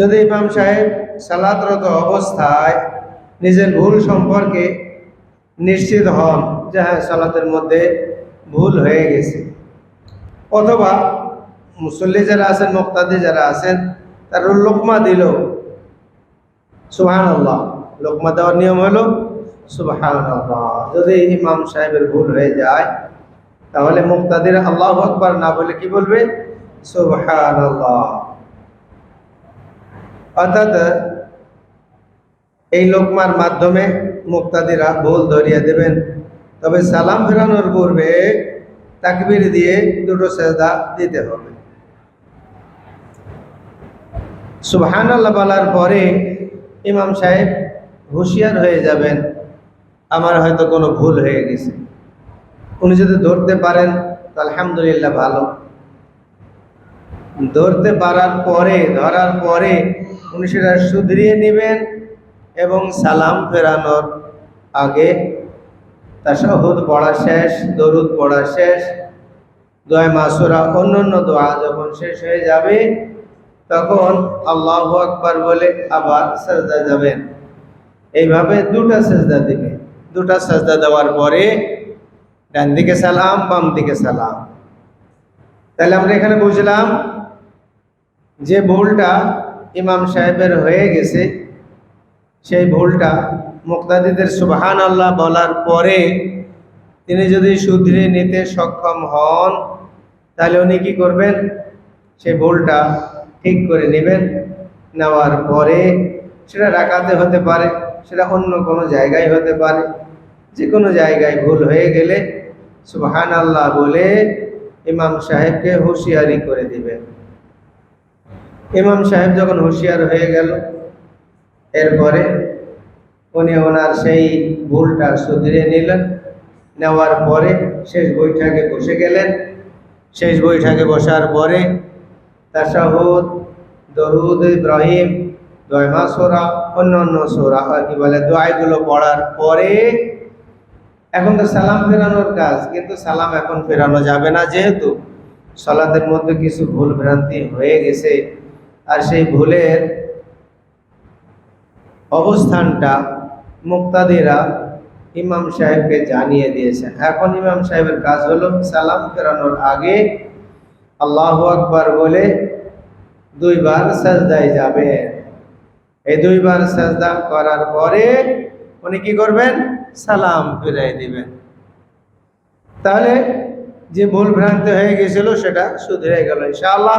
যদি ইমাম সাহেব সালাতরত অবস্থায় নিজের ভুল সম্পর্কে নিশ্চিত হন যে হ্যাঁ সালাতের মধ্যে ভুল হয়ে গেছে, অথবা মুসল্লি যারা আছেন, মুক্তাদি যারা আছেন, তারা লোকমা দিল। সুহান আল্লাহ লোকমা দেওয়ার নিয়ম হলো সুবহান আল্লাহ যদি ইমাম সাহেবের ভুল হয়ে যায়, তাহলে মুক্তাদির আল্লাহ আকবার না বলে কি বলবে? সুবহান আল্লাহ অর্থাৎ, এই লোকমার মাধ্যমে মুক্তাদিরা ভুল ধরিয়ে দেবেন। তবে সালাম ফেরানোর পূর্বে তাকবির দিয়ে দুটো সেজদা দিতে হবে। সুবহান আল্লাহ বলার পরে ইমাম সাহেব হুঁশিয়ার হয়ে যাবেন, আমার হয়তো কোনো ভুল হয়ে গেছে। উনি যদি ধরতে পারেন আলহামদুলিল্লাহ ভালো। ধরতে পারার পরে, ধরার পরে উনি সেটা শুধরিয়ে নেবেন এবং সালাম ফেরানোর আগে তাশাহুদ পড়া শেষ, দরুদ পড়া শেষ, দোয়া মাসুরা অন্য দোয়া যখন শেষ হয়ে যাবে, তখন আল্লাহ আকবার বলে আবার সাজদা যাবেন। এইভাবে দুটা সেজদা দিবে। দুটা সাজদা দেওয়ার পরে ডান দিকে সালাম, বাম দিকে সালাম। তাহলে আমরা এখানে বুঝলাম যে ভুলটা ইমাম সাহেবের হয়ে গেছে, সেই ভুলটা মুক্তাদিদের সুবহান আল্লাহ বলার পরে তিনি যদি শুধরে নিতে সক্ষম হন, তাহলে উনি কি করবেন? সেই ভুলটা ঠিক করে নেবেন। নেওয়ার পরে সেটা রাখাতে হতে পারে, সেটা অন্য কোনো জায়গায় হতে পারে। যে কোনো জায়গায় ভুল হয়ে গেলে সুবহান আল্লাহ বলে ইমাম সাহেবকে হুঁশিয়ারি করে দিবেন। ইমাম সাহেব যখন হুঁশিয়ার হয়ে গেল, এরপরে উনি ওনার সেই ভুলটা শুধরে নিলেন। নেওয়ার পরে শেষ বৈঠকে বসে গেলেন। শেষ বৈঠকে বসার পরে তাশাহুদ, দরুদ, ইব্রাহিম দয়মা সোরা অন্য অন্য সোরা কি বলে দোয়াইগুলো পড়ার পরে এখন তো সালাম ফেরানোর কাজ, কিন্তু সালাম এখন ফেরানো যাবে না যেহেতু। সালাতের মধ্যে কিছু ভুল ভ্রান্তি হয়ে গেছে। আর সেই ভুলের অবস্থানটা মুক্তাদিরা ইমাম সাহেবকে জানিয়ে দিয়েছেন। এখন ইমাম সাহেবের কাজ হলো সালাম ফেরানোর আগে আল্লাহ আকবার বলে দুইবার সাজদায় যাবে। এই দুইবার সাজদা করার পরে উনি কি করবেন? সালাম ফিরাই দিবেন। তাহলে যে ভুল ভ্রান্তি হয়ে গেছিল সেটা শুধরে গেল ইনশাআল্লাহ।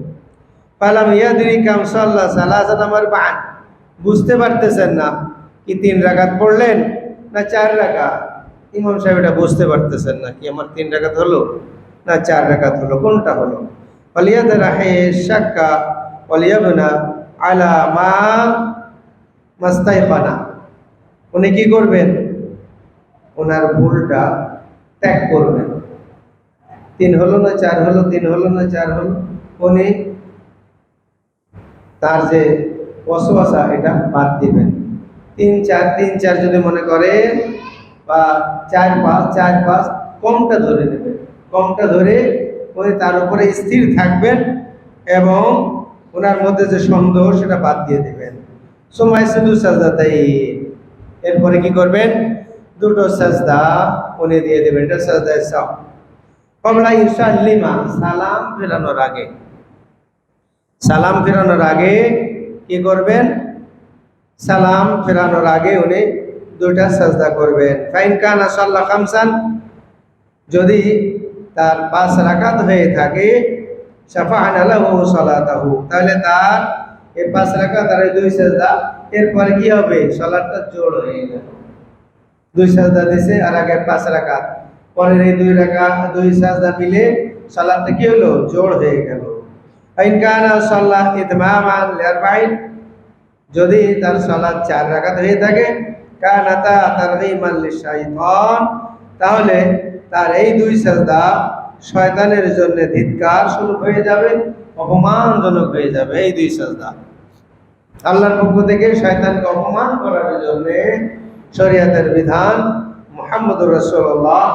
পালাম ইয়াদিনী কামসাল্লাহ সালাসাত আমার বান বুঝতে পারতেছেন না কি তিন রাকাত পড়লেন না চার রাকাত? ইমাম সাহেব এটা বুঝতে পারতেছেন না কি আমার তিন রাকাত হলো না চার রাকাত হলো, কোনটা হলো? অলিয়াদ রাহে শাক্কা, অলিয়াবনা আলা মা মাস্তাইফানা উনি কি করবেন? ওনার ভুলটা ত্যাগ করবেন। তিন হলো না চার হলো, তিন হলো না চার হলো? উনি তার যে বসবাসা, এটা বাদ দিবেন। তিন চার তিন চার যদি মনে করেন, বা চার পাঁচ চার পাঁচ, কমটা ধরে নেবেন। কমটা ধরে উনি তার উপরে স্থির থাকবেন এবং ওনার মধ্যে যে সন্দেহ, সেটা বাদ দিয়ে দেবেন। সময় শুধু সাজদা তাই এরপরে কি করবেন? দুটো সাজদা উনি দিয়ে দেবেন। এটা সাজদায় সাহ কমলা ইসাল্লিমা সালাম ফেরানোর আগে। সালাম ফেরানোর আগে কি করবেন? সালাম ফেরানোর আগে উনি দুইটা সাজদা করবেন। ফাইন কান আসাল্লাহ খামসান, যদি তার পাঁচ রাকাত হয়ে থাকে সাফাহান আলাহু তাহলে তার এই পাঁচ রাকাত আর দুই সাজদা, এরপরে কি হবে? সালাদটা জোর হয়ে গেল। দুই সাজদা দিছে আর আগে পাঁচ রাকাত। পরের এই দুই রাকাত, দুই সাজদা মিলে সালাদটা কি হলো? জোর হয়ে গেল। যদি তার সালাদ চার রাকাত হয়ে থাকে তাহলে তার এই দুই সাজদা শয়তানের জন্য ধিৎকার স্বরূপ হয়ে যাবে, অপমানজনক হয়ে যাবে এই দুই সাজদা। আল্লাহর পক্ষ থেকে শয়তানকে অপমান করার জন্য শরিয়াতের বিধান মোহাম্মদ রসুল্লাহ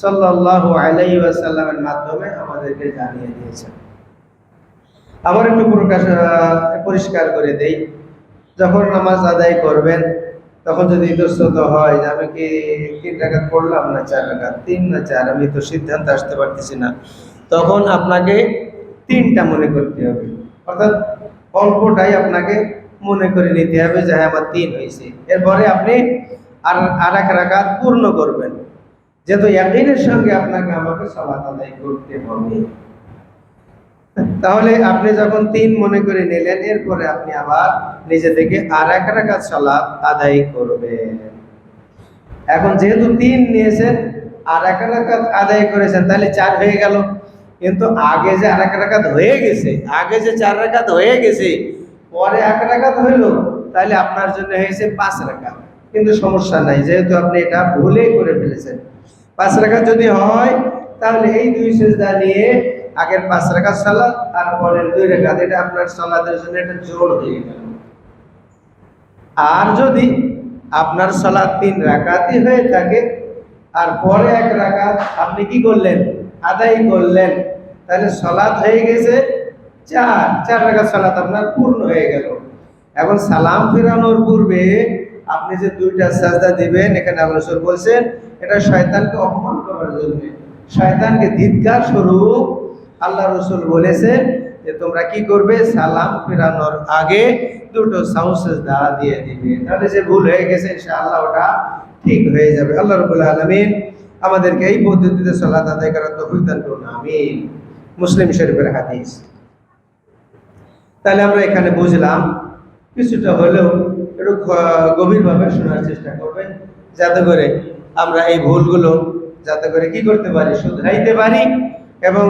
সাল্লাহ আলাই ওয়াসাল্লামের মাধ্যমে আমাদেরকে জানিয়ে দিয়েছেন আবার একটু প্রকাশ পরিষ্কার করে দেই। যখন নামাজ আদায় করবেন, তখন যদি ইতস্তত হয় যে আমি কি তিন টাকা পড়লাম না চার টাকা তিন না চার? আমি তো সিদ্ধান্ত আসতে পারতেছি না। তখন আপনাকে তিনটা মনে করতে হবে। অর্থাৎ অল্পটাই আপনাকে মনে করে নিতে হবে যে হ্যাঁ আমার তিন হয়েছে। এরপরে আপনি আর আর এক রাকাত পূর্ণ করবেন। যেহেতু একদিনের সঙ্গে আপনাকে আমাকে সলাত আদায় করতে হবে। তাহলে আপনি যখন তিন মনে করে নিলেন, এরপরে আপনি আবার নিজে থেকে আর এক রাকাত সালাত আদায় করবেন। এখন যেহেতু তিন নিয়েছেন আর এক রাকাত আদায় করেছেন, তাহলে চার হয়ে গেল। কিন্তু আগে যে আর এক রাকাত হয়ে গেছে, আগে যে চার রাকাত হয়ে গেছে, পরে এক রাকাত হইল, তাহলে আপনার জন্য হয়েছে পাঁচ রাকাত। কিন্তু সমস্যা নাই, যেহেতু আপনি এটা ভুলে করে ফেলেছেন। পাঁচ রাকাত যদি হয়, তাহলে এই দুই সেজদা নিয়ে আগের পাঁচ রাকাত সালাত আর পরের দুই রাকাত এটা আপনার সালাতের জন্য একটা জোর হয়ে গেল। আর যদি আপনার সালাত তিন রাকাতই হয়ে থাকে, আর পরে এক রাকাত আপনি কি করলেন? আদায় করলেন। তাহলে সালাত হয়ে গেছে চার। চার রাকাত সালাত আপনার পূর্ণ হয়ে গেল। এখন সালাম ফেরানোর পূর্বে আপনি যে দুইটা সাজদা দিবেন, এখানে আল্লাহ বলছেন, এটা শয়তানকে অপমান করার জন্য। শয়তানকে ধিৎকার স্বরূপ আল্লাহ রসুল বলেছেন যে তোমরা কি করবে? সালাম ফেরানোর আগে দুটো সাউসেজদা দিয়ে দিবে। তাহলে যে ভুল হয়ে গেছে, ইনশাআল্লাহ ওটা ঠিক হয়ে যাবে। আল্লাহ রবুল্লা আলমিন আমাদেরকে এই পদ্ধতিতে সালাত আদায় করার তৌফিক দান আমিন। মুসলিম শরীফের হাদিস। তাহলে আমরা এখানে বুঝলাম, কিছুটা হলেও একটু গভীরভাবে শোনার চেষ্টা করবেন, যাতে করে আমরা এই ভুলগুলো, যাতে করে কি করতে পারি, শুধরাইতে পারি এবং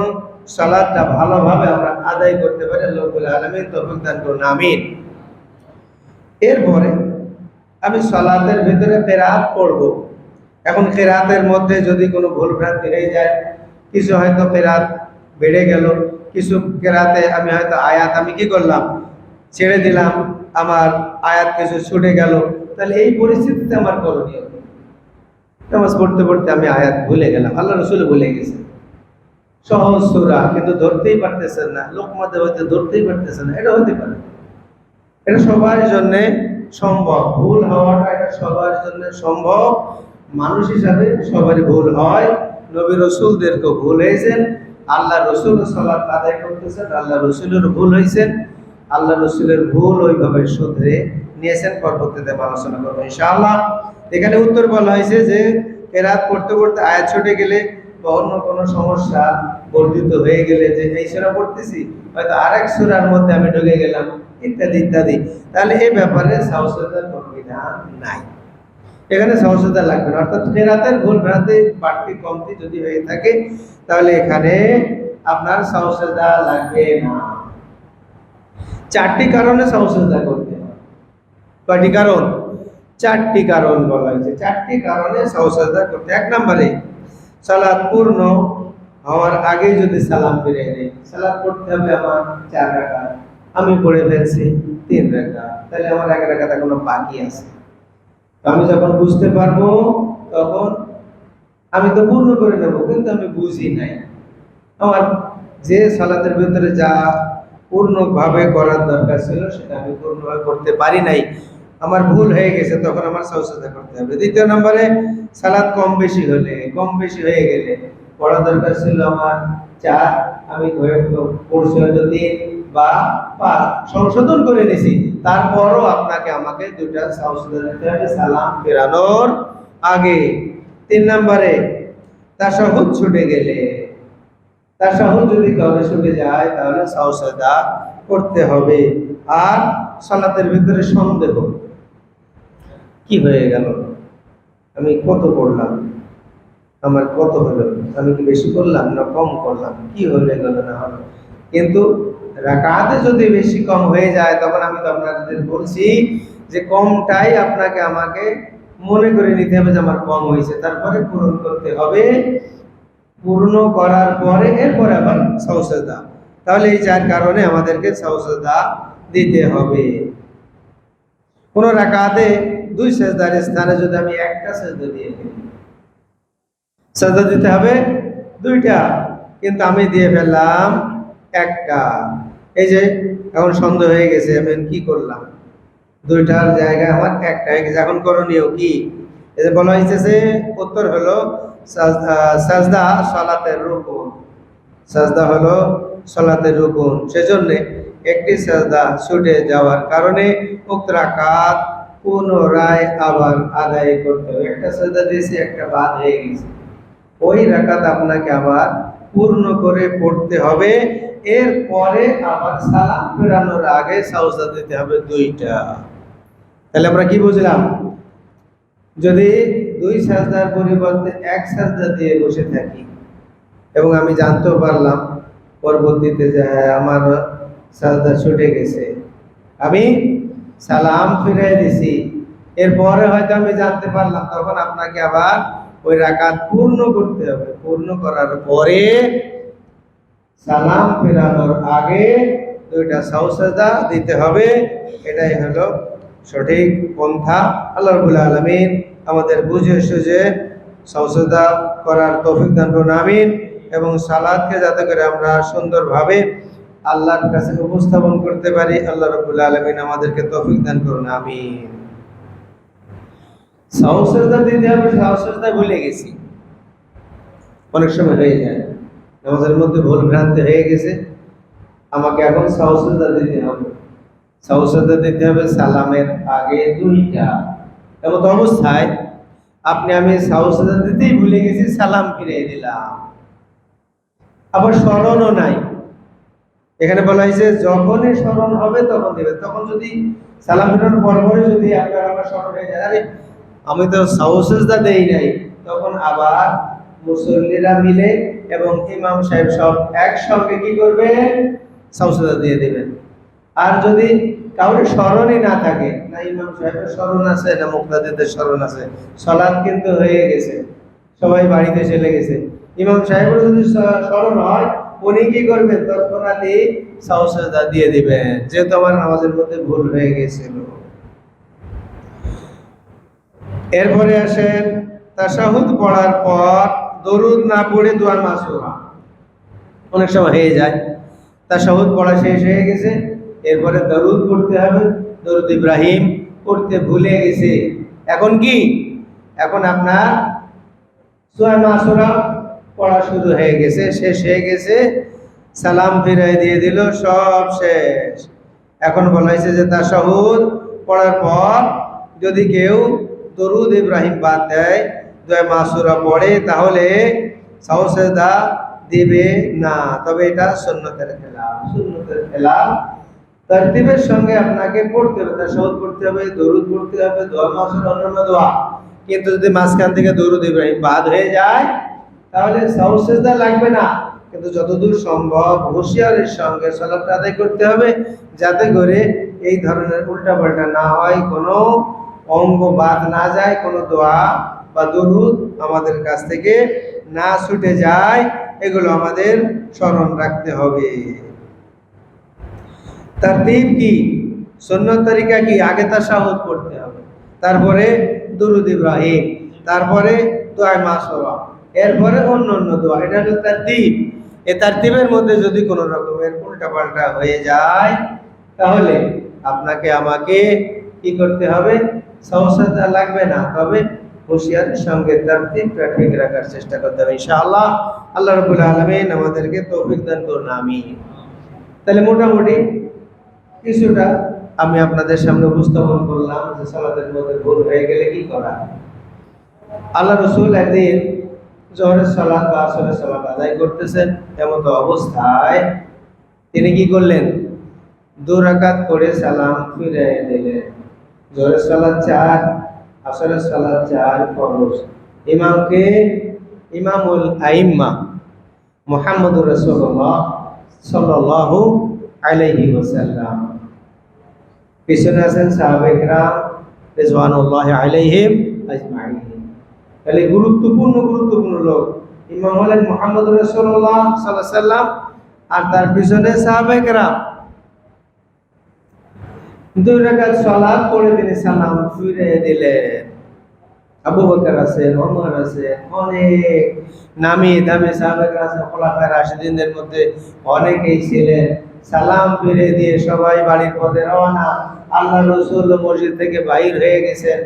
সালাদটা ভালোভাবে আমরা আদায় করতে পারি, আল্লাহ আলমিন তৌফিক দান করুন, আমিন। এরপরে আমি সালাতের ভিতরে কেরাত পড়ব। এখন কেরাতের মধ্যে যদি কোনো ভুল ভ্রান্তি হয়ে যায়, কিছু হয়তো কেরাত বেড়ে গেল, কিছু কেরাতে আমি হয়তো আয়াত আমি কি করলাম, ছেড়ে দিলাম, আমার আয়াত কিছু ছুটে গেল, তাহলে এই পরিস্থিতিতে আমার করণীয়? নামাজ পড়তে পড়তে আমি আয়াত ভুলে গেলাম, আল্লাহ রসুল ভুলে গেছে সহজ সুরা কিন্তু ধরতেই পারতেছেন না। লোকমতে হয়তো ধরতেই পারতেছেন না, এটা হতে পারে। এটা সবার জন্য সম্ভব। ভুল হওয়াটা এটা সবার জন্য সম্ভব। মানুষ হিসাবে সবারই ভুল হয়। নবী রসুলদেরকেও ভুল হয়েছেন আল্লাহ রসুল সালাত আদায় করতেছেন, আল্লাহ রসুলের ভুল হয়েছেন আল্লাহ রসুলের ভুল ওইভাবে শুধরে নিয়েছেন, পরবর্তীতে আলোচনা করব ইনশাআল্লাহ। এখানে উত্তর বলা হয়েছে যে, কেরাত পড়তে পড়তে আয়াত ছুটে গেলে বা অন্য কোনো সমস্যা বর্ধিত হয়ে গেলে যে এই সুরা পড়তেছি, হয়তো আরেক সুরার মধ্যে আমি ঢুকে গেলাম, ইত্যাদি ইত্যাদি। তাহলে এই ব্যাপারে সাহসতার কোনো বিধান নাই। এখানে সহজতা লাগবে না। অর্থাৎ ফেরাতের ভুল ভ্রান্তি বাড়তি, কমতি যদি হয়ে থাকে, তাহলে এখানে আপনার সহজতা লাগবে না। চারটি কারণে সহজতা করতে হয়। কয়টি কারণ? চারটি কারণ বলা হয়েছে। চারটি কারণে সহজতা করতে এক নম্বরে সালাদ পূর্ণ হওয়ার আগে যদি সালাম ফিরে দেয় সালাদ পড়তে হবে আমার চার রাখা আমি পড়ে ফেলছি তিন রাখা তাহলে আমার এক রাখা এখনও বাকি আছে? আমি যখন বুঝতে পারব, তখন আমি তো পূর্ণ করে নেব, কিন্তু আমি বুঝি নাই। আমার যে সালাতের ভিতরে যা পূর্ণভাবে করার দরকার ছিল, সেটা আমি পূর্ণভাবে করতে পারি নাই। আমার ভুল হয়ে গেছে, তখন আমার সহজতা করতে হবে। দ্বিতীয় নম্বরে, সালাদ কম বেশি হলে, কম বেশি হয়ে গেলে পড়া দরকার ছিল আমার চার আমি পড়ছি হয়তো তিন বা পাঁচ সংশোধন করে নিছি, তারপরও আপনাকে আমাকে দুটা সাহসতা দিতে হবে, সালাম ফেরানোর আগে। তিন নম্বরে, তাসাহুদ ছুটে গেলে তার তাসাহুদ যদি কাউকে ছুটে যায়, তাহলে সাহসতা করতে হবে। আর সালাতের ভিতরে সন্দেহ। কি হয়ে গেল? আমি কত করলাম? আমার কত হলো? আমি কি বেশি করলাম না কম করলাম? কি হলে গেল না হলো? কিন্তু রাকাতে যদি বেশি কম হয়ে যায়, তখন আমি তো আপনাদের বলছি যে কমটাই আপনাকে আমাকে মনে করে নিতে হবে যে আমার কম হয়েছে। তারপরে পূরণ করতে হবে। পূর্ণ করার পরে এরপরে আবার সৌসদা তাহলে এই চার কারণে আমাদেরকে সৌসদা দিতে হবে। কোন রাকাতে দুই সেজদার স্থানে যদি আমি একটা সেজদা দিয়ে ফেলি, সেজদা দিতে হবে দুইটা। কিন্তু আমি দিয়ে ফেললাম একটা। এই যে, এখন সন্দেহ হয়ে গেছে, আমি কি করলাম? দুইটার জায়গায় আমার একটা হয়ে গেছে। এখন করণীয় কি? এই যে বলা হয়েছে উত্তর হলো সাজ- সাজদা সলাতের রুকুন। সাজদা হলো সলাতের রুকুন। সেজন্য একটি সাজদা ছুটে যাওয়ার কারণে উক্ত রাকাত পুনরায় আবার আদায় করতে হবে। একটা সাজদা দিয়েছি একটা বাদ হয়ে গেছে। ওই রাকাত আপনাকে আবার পূর্ণ করে পড়তে হবে। এরপরে আবার সালাম ফেরানোর আগে সাউজা দিতে হবে দুইটা। তাহলে আমরা কি বুঝলাম? যদি দুই সাজদার পরিবর্তে এক সাজদা দিয়ে বসে থাকি এবং আমি জানতেও পারলাম পরবর্তীতে যে হ্যাঁ, আমার সাজদা ছুটে গেছে আমি সালাম ফিরাই দিছি। এরপরে হয়তো আমি জানতে পারলাম, তখন আপনাকে আবার ওই রাকাত পূর্ণ করতে হবে। পূর্ণ করার পরে সালাম ফেরানোর আগে দুইটা সাউসাদা দিতে হবে। এটাই হলো সঠিক পন্থা। আল্লাহ রবুল আলমিন আমাদের বুঝে সুঝে সাউসাদা করার তৌফিক দান করুন, আমিন। এবং সালাদকে যাতে করে আমরা সুন্দরভাবে আল্লাহর কাছে উপস্থাপন করতে পারি, আল্লাহ রবুল আলমিন আমাদেরকে তৌফিক দান করুন আমি সাহসেজদা দিতে হবে সাহসেজদা ভুলে গেছি। অনেক সময় হয়ে যায়, নামাজের মধ্যে ভুল ভ্রান্তি হয়ে গেছে, আমাকে এখন সাহসেজদা দিতে হবে। সাহসেজদা দিতে হবে সালামের আগে দুইটা। এমন অবস্থায়, আপনি আমি সাহসেজদা দিতেই ভুলে গেছি, সালাম ফিরিয়ে দিলাম। আবার স্মরণও নাই। এখানে বলা হয়েছে, যখনই স্মরণ হবে তখন দিবে তখন যদি সালাম ফেরানোর পর পরে যদি আপনার আমার স্মরণ হয়ে যায়, আরে, আমি তো সাউসেজদা দেই নাই। তখন আবার মুসল্লিরা মিলে এবং ইমাম সাহেব সব একসঙ্গে কি করবে সাউসেজদা দিয়ে দেবেন। আর যদি কাউরে স্মরণই না থাকে, না ইমাম সাহেবের স্মরণ আছে, না মুক্তাদিদের স্মরণ আছে সলাদ কিন্তু হয়ে গেছে। সবাই বাড়িতে চলে গেছে। ইমাম সাহেবের যদি স্মরণ হয় উনি কি করবেন তৎক্ষণাৎই সাউসেজদা দিয়ে দিবেন যেহেতু আমার নামাজের মধ্যে ভুল হয়ে গেছিল। এরপরে আসেন, তাশাহুদ পড়ার পর দরুদ না পড়ে দোয়া মাসুরা অনেক সময় হয়ে যায়। তাশাহুদ পড়া শেষ হয়ে গেছে, এরপরে দরুদ পড়তে হবে। দরুদ ইব্রাহিম পড়তে ভুলে গেছে। এখন কি? এখন আপনার সোয়া মাসুরা পড়া শুরু হয়ে গেছে, শেষ হয়ে গেছে। সালাম ফিরাই দিয়ে দিল, সব শেষ। এখন বলা হয়েছে যে তাশাহুদ পড়ার পর যদি কেউ দরুদ ইব্রাহিম বাদ দেয়, দোয়া মাসুরা পড়ে, তাহলে সাহসেদা দিবে না। তবে এটা সুন্নতের খেলা সুন্নতের খেলা তরতিবের সঙ্গে আপনাকে পড়তে হবে, তাশাহুদ পড়তে হবে, দরুদ পড়তে হবে, দোয়া মাসুরা, অন্যান্য দোয়া। কিন্তু যদি মাঝখান থেকে দরুদ ইব্রাহিম বাদ হয়ে যায় তাহলে সাহসেদা লাগবে না। কিন্তু যতদূর সম্ভব হুঁশিয়ারের সঙ্গে সলাপটা আদায় করতে হবে, যাতে করে এই ধরনের উল্টাপাল্টা না হয়, কোনো অঙ্গ বাদ না যায়, কোনো দোয়া বা দরুদ আমাদের কাছ থেকে না ছুটে যায়, এগুলো আমাদের স্মরণ রাখতে হবে। তার কি? সুন্নত তরিকা কি? আগে তার সাহস পড়তে হবে। তারপরে দুরুদ ইব্রাহিম, তারপরে দোয়ায় মাসরা এরপরে অন্য অন্য দোয়া। এটা হলো তার দ্বীপ এ তার দ্বীপের মধ্যে যদি কোনো রকমের উল্টাপাল্টা হয়ে যায়, তাহলে আপনাকে আমাকে কি করতে হবে? সমস্যা লাগবে না। তবে হুঁশিয়ারের সঙ্গে তার দ্বীপটা ঠিক রাখার চেষ্টা করতে হবে, ইনশাআল্লাহ। আল্লাহ রবুল আলমিন আমাদেরকে তৌফিক দান করুন আমি তাহলে মোটামুটি কিছুটা আমি আপনাদের সামনে উপস্থাপন করলাম যে সালাদের মধ্যে ভুল হয়ে গেলে কি করা? আল্লাহ রসুল একদিন জহরের সালাদ বা আসরের সালাদ আদায় করতেছেন, এমত অবস্থায় তিনি কি করলেন? দু রাকাত করে সালাম ফিরে দিলেন। জহরের সালাদ চার, আসরের সালাদ চার ফরজ। ইমামকে ইমামুল আইম্মা মোহাম্মদুর রসুল্লাহ সাল্লাল্লাহু আলাইহি ওয়াসাল্লাম। পিছনে আছেন সাহাবেকরা রিজওয়ানুল্লাহ আলাইহিম আজমাইন। তাহলে গুরুত্বপূর্ণ গুরুত্বপূর্ণ লোক। ইমাম হলেন মোহাম্মদ সাল্লাল্লাহু সাল্লাম আর তার পিছনে সাহাবেকরা দুই তিনি সালাম ফিরে দিলেন। আবু বকর আছেন অনেক নামি দামি সাহাবেকরা আছেন খোলাফায়ে রাশিদিনদের মধ্যে অনেকেই ছিলেন। সালাম ফিরে দিয়ে সবাই বাড়ির পথে রওনা। আল্লাহ রসুল মসজিদ থেকে বাইর হয়ে গেছেন।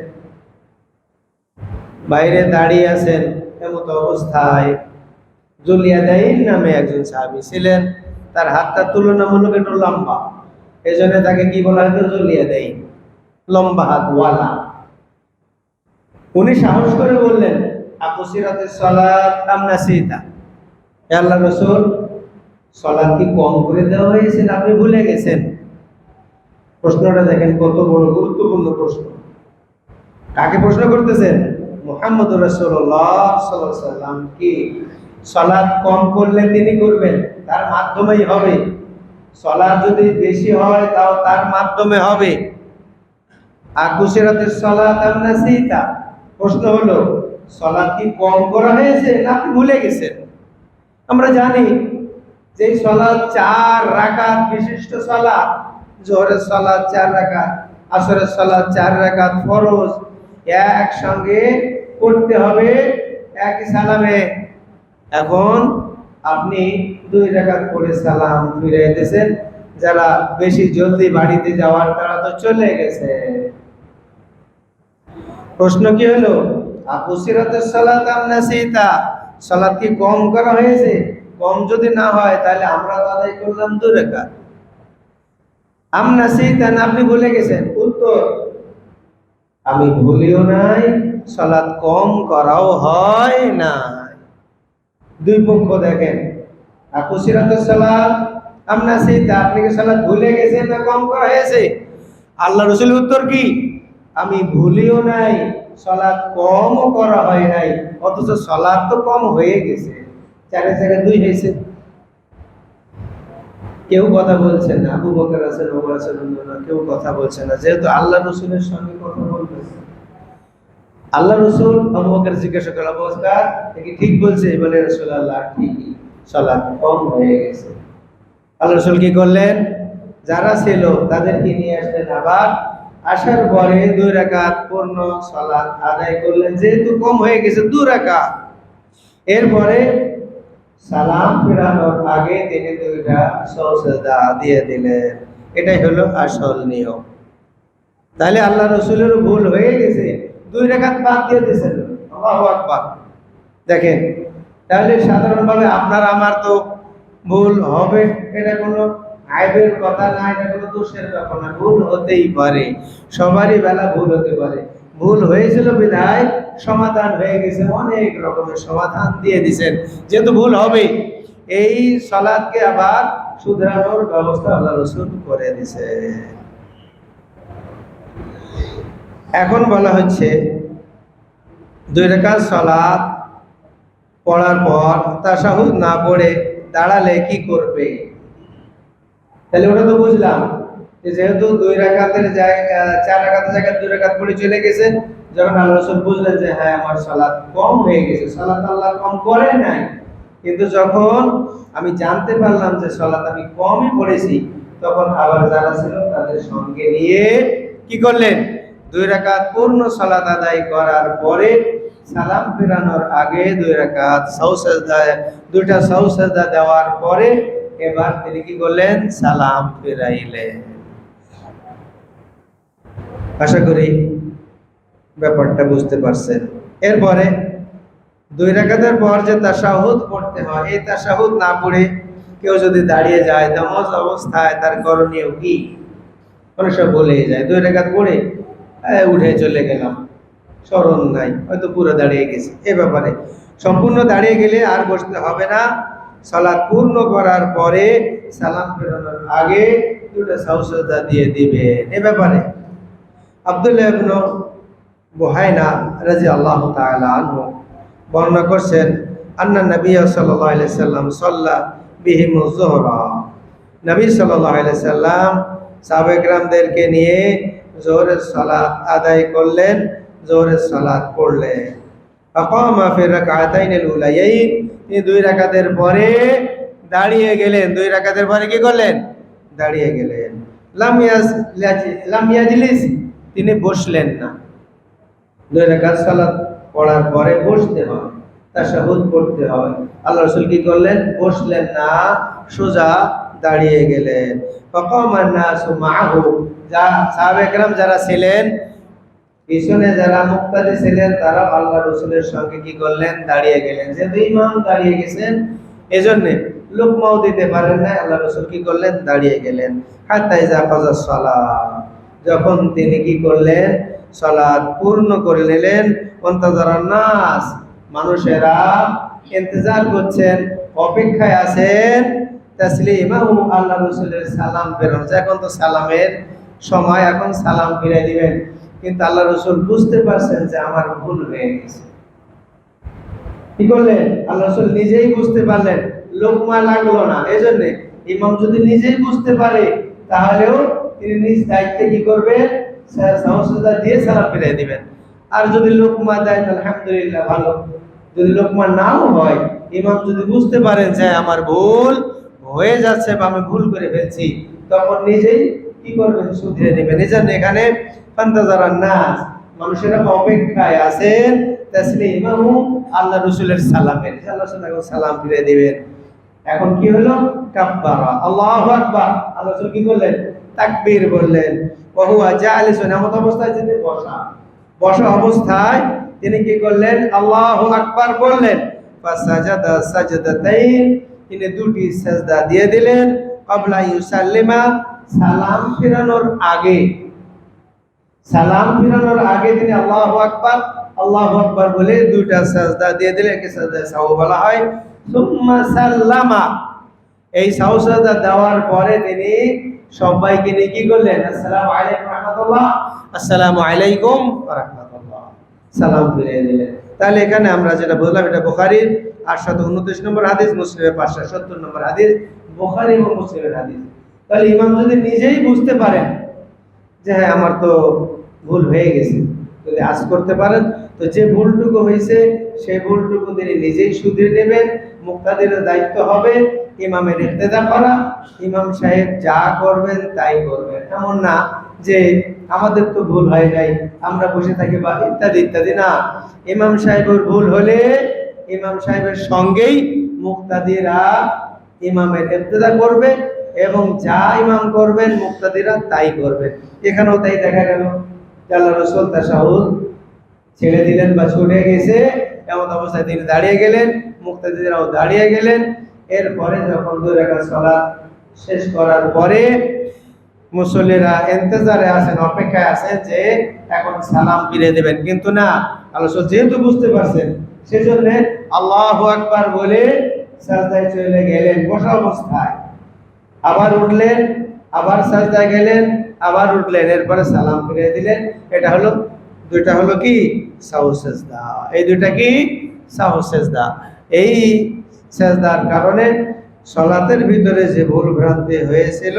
বাইরে দাঁড়িয়ে আছেন, এমত অবস্থায় জুলিয়াদাইন নামে একজন সাহাবী ছিলেন। তার হাতটা তুলনামূলক একটু লম্বা। এই জন্য তাকে কি বলা হতো? জুলিয়াদাইন লম্বা হাত, ওয়ালা। উনি সাহস করে বললেন আপু সিরাতের সলাৎ আমনা সীতা আল্লাহ রসুল সলাৎ কি কম করে দেওয়া হয়েছে আপনি ভুলে গেছেন? প্রশ্নটা দেখেন, কত বড় গুরুত্বপূর্ণ প্রশ্ন। কাকে প্রশ্ন করতেছেন? মোহাম্মদ রসুল্লাহ সাল্লাম কি সলাৎ কম করলে তিনি করবেন? তার মাধ্যমেই হবে। সলাৎ যদি বেশি হয়, তাও তার মাধ্যমে হবে। আর কুসিরাতের সলাৎ আমরা সীতা। প্রশ্ন হলো সলাৎ কি কম করা হয়েছে না আপনি ভুলে গেছেন আমরা জানি যে সলাৎ চার রাকাত বিশিষ্ট সলাৎ জোহরের সলাৎ চার রাকাত, আসরের সলাৎ চার রাকাত ফরজ। একসঙ্গে করতে হবে, একই সালামে। এখন আপনি দুই রাকাত করে সালাম ফিরে দিয়েছেন। যারা বেশি জলদি বাড়িতে যাওয়ার, তারা তো চলে গেছে। প্রশ্ন কি হলো? আপু সিরাতের সালাত আমনা সীতা সালাত কি কম করা হয়েছে? কম যদি না হয়, তাহলে আমরা আদায় করলাম দু রেখাত। আমনা সীতা না, আপনি ভুলে গেছেন। উত্তর আমি ভুলিও নাই সালাত কম করাও হয় না দুই পক্ষ দেখেন, আপু সিরাতের সালাত আমনা সীতা আপনি কি সালাত ভুলে গেছেন না কম করা হয়েছে? আল্লাহ রসুল উত্তর কি? আমি ভুলিও নাই সলাৎ কমও করা হয় নাই, অথচ সলাৎ তো কম হয়ে গেছে। চারে চারে দুই হয়েছে। কেউ কথা বলছে না, আবু বকর আছেন, ওমর আছেন কেউ কথা বলছে না। যেহেতু আল্লাহ রসুলের সঙ্গে কথা বলতেছে আল্লাহ রসুল আবু বকর জিজ্ঞাসা করল আবু বকর কি ঠিক বলছে? বলে রসুল আল্লাহ ঠিকই। সলাৎ কম হয়ে গেছে। আল্লাহ রসুল কি করলেন? যারা ছিল, তাদেরকে নিয়ে আসলেন আবার। আসার পরে দুই রাকাত পূর্ণ সালাত আদায় করলেন। যেহেতু কম হয়ে গেছে, দু রাকাত। এরপরে সালাম ফেরানোর আগে তিনি দুইটা সৌসদা দিয়ে দিলেন। এটাই হলো আসল নিয়ম। তাহলে আল্লাহ রসুলের ভুল হয়ে গেছে। দুই রেখাত বাদ দিয়ে দিয়েছেন। দেখেন তাহলে সাধারণভাবে আপনার আমার তো ভুল হবে। এটা কোনো আইবের কথা না, এটা কোনো দোষের ব্যাপার না। ভুল হতেই পারে। সবারই বেলা ভুল হতে পারে। ভুল হয়েছিল বিধায় সমাধান হয়ে গেছে, অনেক রকমের সমাধান দিয়ে দিছেন। যেহেতু ভুল হবে, এই সলাদকে আবার শুধরানোর ব্যবস্থা আল্লাহ রসুল করে দিছে এখন বলা হচ্ছে, দুই রেখা সলাদ পড়ার পর তাসাহুদ না পড়ে দাঁড়ালে কি করবে? তাহলে ওটা তো বুঝলাম। যেহেতু দুই রাকাতের জায়গা, চার রাকাতের জায়গায় দুই রাকাত পড়ে চলে গেছে, যখন আল্লাহ রসুল বুঝলেন যে হ্যাঁ আমার সালাত কম হয়ে গেছে, সালাত আল্লাহ কম করে নাই। কিন্তু যখন আমি জানতে পারলাম যে সালাত আমি কমই পড়েছি, তখন আবার যারা ছিল তাদের সঙ্গে নিয়ে কি করলেন? দুই রাকাত পূর্ণ সালাত আদায় করার পরে সালাম ফেরানোর আগে দুই রাকাত দুইটা সৌসাজদা দেওয়ার পরে এবার তিনি কি করলেন? সালাম ফেরাইলেন। আশা করি ব্যাপারটা বুঝতে পারছেন। এরপরে দুই রাকাতের পর যে তাসাহুদ পড়তে হয়, এই তাসাহুদ না পড়ে কেউ যদি দাঁড়িয়ে যায় দমজ অবস্থায় তার করণীয় কি? অনেক সব বলে যায়, দুই রাকাত পড়ে উঠে চলে গেলাম। স্মরণ নাই, হয়তো পুরো দাঁড়িয়ে গেছে। এ ব্যাপারে সম্পূর্ণ দাঁড়িয়ে গেলে আর বসতে হবে না। সালাদ পূর্ণ করার পরে সালাম ফেরানোর আগে দুটো সাউসদা দিয়ে দিবে এ ব্যাপারে আব্দুল্লাহ ইবনু বুহাইনা রাজি আল্লাহ আনহু বর্ণনা করছেন, আন্না নবী আলাইহি সাল্লাম সাল্লা বিহিম নবী সাল্লাম সাবেকরামদেরকে নিয়ে জোহরের সালাত আদায় করলেন, জোহরের সালাত পড়লেন। তিনি দুই রাকাতের পরে দাঁড়িয়ে গেলেন। দুই রাকাতের পরে কি করলেন? দাঁড়িয়ে গেলেন। লাম ইয়াজ লাম ইয়াজলিস তিনি বসলেন না। দুই রেখা সালাদ পড়ার পরে বসতে হয়, তাশাহুদ পড়তে হয়। আল্লাহ রসুল কি করলেন? বসলেন না, সোজা দাঁড়িয়ে গেলেন। যা যারা ছিলেন, পিছনে যারা মুক্তাদি ছিলেন, তারা আল্লাহ রসুলের সঙ্গে কি করলেন? দাঁড়িয়ে গেলেন। যে দুই ইমাম দাঁড়িয়ে গেছেন, এজন্যে লোকমাও দিতে পারেন না আল্লাহ রসুল কি করলেন? দাঁড়িয়ে গেলেন। হাত তাই যা সালাম যখন তিনি কি করলেন? সালাত পূর্ণ করে নিলেন। নাস, মানুষেরা ইন্তজার করছেন, অপেক্ষায় আছেন। তাসলিমাহু আল্লাহ রসুলের সালাম প্রেরণ এখন তো সালামের সময়, এখন সালাম ফিরে দিবেন। কিন্তু আল্লাহ রসুল বুঝতে পারছেন যে আমার ভুল হয়ে গেছে। কি করলেন? আল্লাহ রসুল নিজেই বুঝতে পারলেন, লোকমা লাগল না। এই জন্যে ইমাম যদি নিজেই বুঝতে পারে, তাহলেও তিনি নিজ দায়িত্বে কি করবেন সাহসতা দিয়ে সালাম ফিরিয়ে দিবেন। আর যদি লোকমা দেয় আলহামদুলিল্লাহ ভালো। যদি লোকমা নাও হয়, ইমাম যদি বুঝতে পারেন যে আমার ভুল হয়ে যাচ্ছে বা আমি ভুল করে ফেলছি, তখন নিজেই কি করবেন শুধরে নেবেন এই জন্য এখানে, ফান্তাজারান নাস, মানুষেরা অপেক্ষায় আছেন তাসলিমাহু আল্লাহ রাসূলের সালামের আল্লাহ রাসূল সালাম ফিরে দিবেন। এখন কি হলো? কাব্বারা। আল্লাহু আকবার। আল্লাহ কি করলেন? তাকবীর বললেন ওয়া হুয়া জালিসুন এমন অবস্থায় তিনি বসা। বসা অবস্থায় তিনি কি করলেন? আল্লাহু আকবার বললেন, ফাসাজাদা সাজদাতাইন তিনি দুটি সাজদা দিয়ে দিলেন ক্বাবলা ইউসাল্লিমা সালাম ফিরানোর আগে। সালাম ফিরানোর আগে তিনি আল্লাহু আকবার আল্লাহু আকবার বলে দুইটা সাজদা দিয়ে দিলে একে সাজদা সাহু বলা হয়। সুম্মা সাল্লামা। এই সাহু সাজদা দেওয়ার পরে তিনি সবাইকে নিয়ে কি করলেন? আসসালামু আলাইকুম রাহমাতুল্লাহ। আসসালামু আলাইকুম ওয়া রাহমাতুল্লাহ। সালাম ফিরিয়ে দিলেন। তাহলে এখানে আমরা যেটা বললাম এটা বুখারীর আটশত উনত্রিশ নম্বর হাদিস মুসলিমের পাঁচশো সত্তর নম্বর হাদিস বুখারী এবং মুসলিমের হাদিস। তাহলে ইমাম যদি নিজেই বুঝতে পারেন যে হ্যাঁ আমার তো ভুল হয়ে গেছে যদি আজ করতে পারেন তো যে ভুলটুকু হয়েছে সেই ভুলটুকু তিনি নিজেই শুধরে নেবেন মুক্তাদের দায়িত্ব হবে ইমামের ইর্তেদা করা, ইমাম সাহেব যা করবেন তাই করবেন। এমন না যে আমাদের তো ভুল হয় নাই, আমরা বসে থাকি বা ইত্যাদি ইত্যাদি না। ইমাম সাহেবের ভুল হলে ইমাম সাহেবের সঙ্গেই মুক্তাদিরা ইমামের ইর্তেদা করবে এবং যা ইমাম করবেন মুক্তাদিরা তাই করবেন এখানেও তাই দেখা গেল। আল্লাহ রসুল তাসাহুদ ছেড়ে দিলেন বা ছুটে গেছে, এমন অবস্থায় তিনি দাঁড়িয়ে গেলেন, মুক্তাদিরাও দাঁড়িয়ে গেলেন এরপরে যখন দুই রেখা চলা শেষ করার পরে মুসল্লিরা এন্তেজারে আছেন, অপেক্ষায় আছেন যে এখন সালাম ফিরে দেবেন। কিন্তু না, আল্লাহ যেহেতু বুঝতে পারছেন, সেজন্য আল্লাহ আকবার বলে সাজদায় চলে গেলেন। বসা অবস্থায় আবার উঠলেন, আবার সাজদায় গেলেন, আবার উঠলেন, এরপরে সালাম ফিরিয়ে দিলেন। এটা হলো, দুইটা হলো কি? সাহু সেজদা। এই দুইটা কি? সাহু সেজদা। এই সেজদার কারণে সলাতের ভিতরে যে ভুল ভ্রান্তি হয়েছিল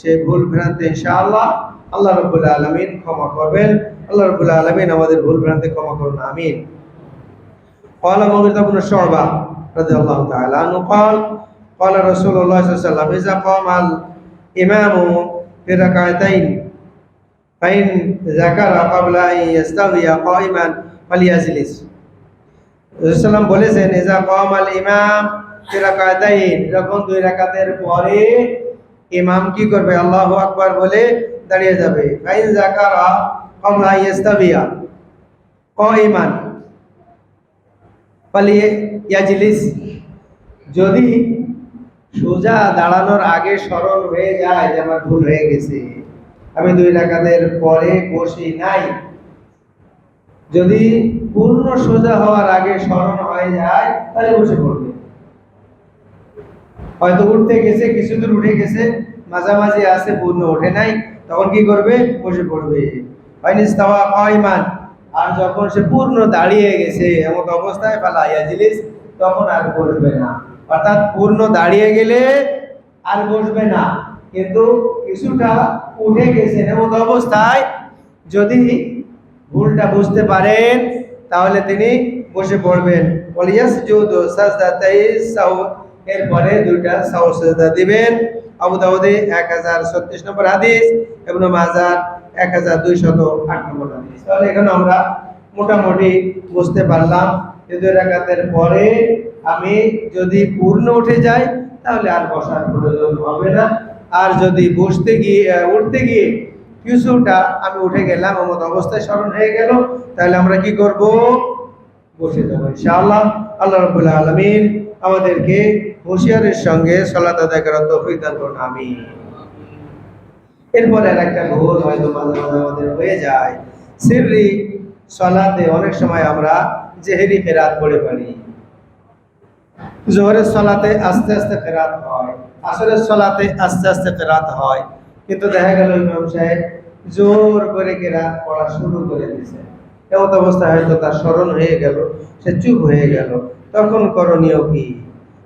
সেই ভুল ভ্রান্তি ইনশাআল্লাহ আল্লাহ রব্বুল আলমিন ক্ষমা করবেন আল্লাহ রব্বুল আলমিন আমাদের ভুল ভ্রান্তি ক্ষমা করুন আমিন قال مغيرة بن شعبة رضي الله تعالى عنه قال قال رسول الله صلى الله عليه وسلم إذا قام الإمام في ركعتين فإن ذكر قبل أن يستوي قائما فليجلس রাসূলুল্লাহ বলেছেন, ইজা কামাল ইমাম ফি রাকাতাইন। যখন দুই রাকাতের পরে ইমাম কি করবে? আল্লাহ আকবার বলে দাঁড়িয়ে যাবে। ফাইন যাকারা ক্বাবলা ইয়াস্তাবিয়া। কাইমান পালিয়ে ইয়াজলিস। যদি সোজা দাঁড়ানোর আগে স্মরণ হয়ে যায় যে আমার ভুল হয়ে গেছে, আমি দুই রাকাতের পরে বসি নাই যদি পূর্ণ সোজা হওয়ার আগে স্মরণ হয়ে যায়, তাহলে বসে পড়বে। হয়তো উঠতে গেছে, কিছু দূর উঠে গেছে, মাঝামাঝি আছে, পূর্ণ ওঠে নাই, তখন কি করবে? বসে পড়বে। ফাইনিস্তাওয়া কাইমান আর যখন সে পূর্ণ দাঁড়িয়ে গেছে এমন অবস্থায় ফালা ইয়াজিলিস, তখন আর করবে না। অর্থাৎ পূর্ণ দাঁড়িয়ে গেলে আর বসবে না। কিন্তু কিছুটা উঠে গেছে এমন অবস্থায় যদি ভুলটা বুঝতে পারেন, তাহলে তিনি বসে পড়বেন। ওয়ালিয়াস জুদু সাজদাতাই সাউ এরপরে দুইটা সাউ সাজদা দিবেন। আবু দাউদে 1036 নম্বর হাদিস, ইবনে মাজাহ 1208 নম্বর হাদিস। তাহলে এখানে আমরা মোটামুটি বুঝতে পারলাম যে দুই রাকাতের পরে আমি যদি পূর্ণ উঠে যাই, তাহলে আর বসার প্রয়োজন হবে না। আর যদি বসতে গিয়ে, উঠতে গিয়ে কিছুটা আমি উঠে গেলাম, আমার অবস্থায় স্মরণ হয়ে গেল। তাহলে আমরা কি করব? বসে যাব ইনশাআল্লাহ। আল্লাহ রাব্বুল আলমিন আমাদেরকে হুঁশিয়ারের সঙ্গে সালাত আদায় করার তৌফিক দান করুন, আমিন। এরপরে আর একটা ভুল হয়তো মাঝে মাঝে আমাদের হয়ে যায়। সিররি সলাতে অনেক সময় আমরা জেহেরি ফেরাত পড়ে পারি জোহরের সলাতে আস্তে আস্তে ফেরাত হয়, আসরের সলাতে আস্তে আস্তে ফেরাত হয়। কিন্তু দেখা গেল ইমাম সাহেব জোর করে কেরাত পড়া শুরু করে দিয়েছে। এমত অবস্থা হয়তো তার স্মরণ হয়ে গেল, সে চুপ হয়ে গেল। তখন করণীয় কি?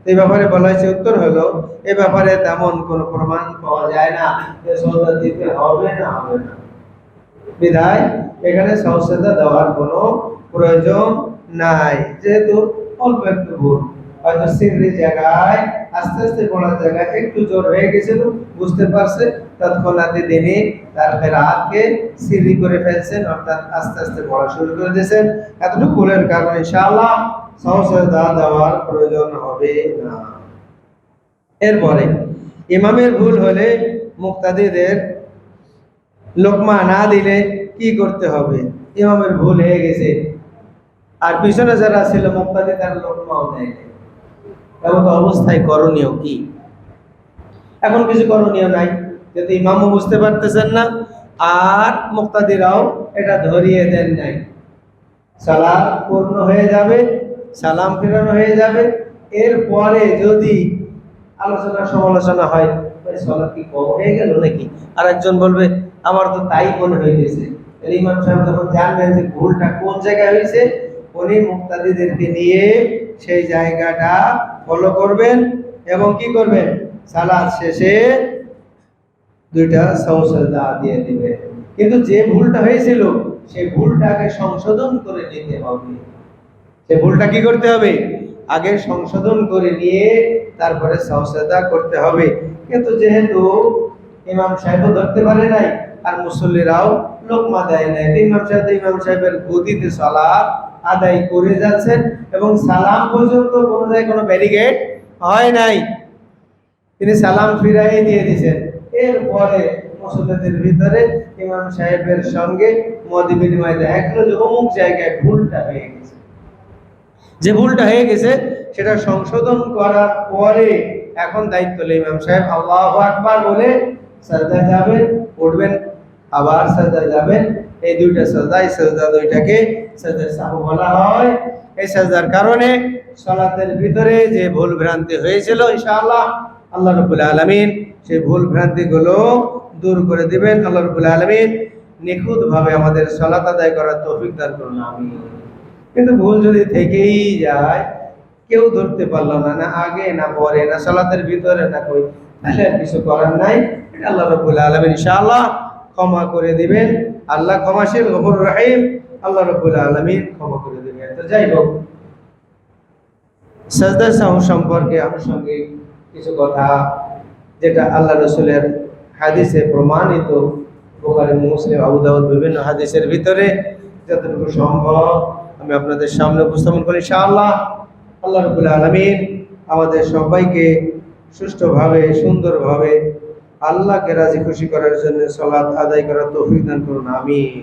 এই ব্যাপারে বলা হয়েছে, উত্তর হলো, এ ব্যাপারে তেমন কোনো প্রমাণ পাওয়া যায় না যে সজদা দিতে হবে না হবে না। বিধায় এখানে সহসেদা দেওয়ার কোনো প্রয়োজন নাই। যেহেতু অল্প একটু ভুল, হয়তো সিঁড়ি জায়গায়, আস্তে আস্তে পড়ার জায়গায় একটু জোর হয়ে গেছিল, বুঝতে পারছে তৎক্ষণাৎ তিনি তার ফেরাতকে সিঁড়ি করে ফেলছেন, অর্থাৎ আস্তে আস্তে পড়া শুরু করে দিয়েছেন। এতটুকু ভুলের কারণে, ইনশাআল্লাহ সহসেদা দেওয়ার প্রয়োজন হবে না। এরপরে, ইমামের ভুল হলে মুক্তাদিদের লোকমা না দিলে কি করতে হবে? ইমামের ভুল হয়ে গেছে। আর পিছনে যারা ছিল, মুক্তাদি তার লোকমাও দেয় নাই। এমন তো অবস্থায় করণীয় কি? এখন কিছু করণীয় নাই। যদি ইমামও বুঝতে পারতেছেন না, আর মুক্তাদিরাও এটা ধরিয়ে দেন নাই। সালাম পূর্ণ হয়ে যাবে, সালাম ফেরানো হয়ে যাবে। এরপরে যদি আলোচনা সমালোচনা হয় ওই কি কম হয়ে গেল নাকি? আর একজন বলবে, আমার তো তাই মনে হয়ে তাহলে ইমাম সাহেব যখন জানবেন যে ভুলটা কোন জায়গায় হয়েছে উনি মুক্তাদিদেরকে নিয়ে সেই জায়গাটা ফলো করবেন এবং কি করবেন? সালাদ শেষে দুইটা সৌসদা দিয়ে দিবে। কিন্তু যে ভুলটা হয়েছিল, সেই ভুলটাকে সংশোধন করে নিতে হবে। সে ভুলটা কি করতে হবে? আগে সংশোধন করে নিয়ে তারপরে সহসদা করতে হবে। কিন্তু যেহেতু ইমাম সাহেবও ধরতে পারে নাই, আর মুসল্লিরাও লোকমা দেয় নাই ইমাম সাহেব ইমাম সাহেবের গতিতে সালাদ আদায় করে যাচ্ছেন এবং সালাম পর্যন্ত কোনো জায়গায় কোনো ব্যারিকেড হয় নাই। তিনি সালাম ফিরাই দিয়ে দিয়েছেন। এরপরে মুসল্লিদের ভিতরে ইমাম সাহেবের সঙ্গে মদি বিনিময় দেখা গেল যে অমুক জায়গায় ভুলটা হয়ে গেছে। যে ভুলটা হয়ে গেছে, সেটা সংশোধন করার পরে এখন দায়িত্ব নেই ইমাম সাহেব। আল্লাহ আকবার বলে সাজদা যাবেন, উঠবেন, আবার সাজদা যাবেন। এই দুইটা সাজদা, এই সাজদা দুইটাকে সাজদা সাহু বলা হয়। এই সাজদার কারণে সালাতের ভিতরে যে ভুল ভ্রান্তি হয়েছিল, ইনশাআল্লাহ আল্লাহ রাব্বুল আলামিন সেই ভুল ভ্রান্তি গুলো দূর করে দিবেন। আল্লাহ রাব্বুল আলামিন নিখুঁত ভাবে আমাদের সালাত আদায় করার তৌফিক দান করুন, আমিন। কিন্তু ভুল যদি থেকেই যায়, কেউ ধরতে পারল না না আগে, না পরে, না সালাতের ভিতরে, না কই। তাহলে আর কিছু করার নাই। আল্লাহ রব্বুল আলমিন ইনশাআল্লাহ ক্ষমা করে দিবেন। আল্লাহ ক্ষমাশীল, গফুর রহিম। আল্লাহ রব্বুল আলমিন ক্ষমা করে দিবেন। তো যাই হোক সাজদা সাহু সম্পর্কে আনুষঙ্গিক কিছু কথা যেটা আল্লাহ রসুলের হাদিসে প্রমাণিত। বোখারি, মুসলিম, আবু দাউদ বিভিন্ন হাদিসের ভিতরে যতটুকু সম্ভব আমি আপনাদের সামনে উপস্থাপন করি। ইনশাআল্লাহ আল্লাহ রবুল আলমিন আমাদের সবাইকে সুষ্ঠুভাবে, সুন্দরভাবে আল্লাহকে রাজি খুশি করার জন্য সলাৎ আদায় করার তৌফিক দান করুন। আমিন।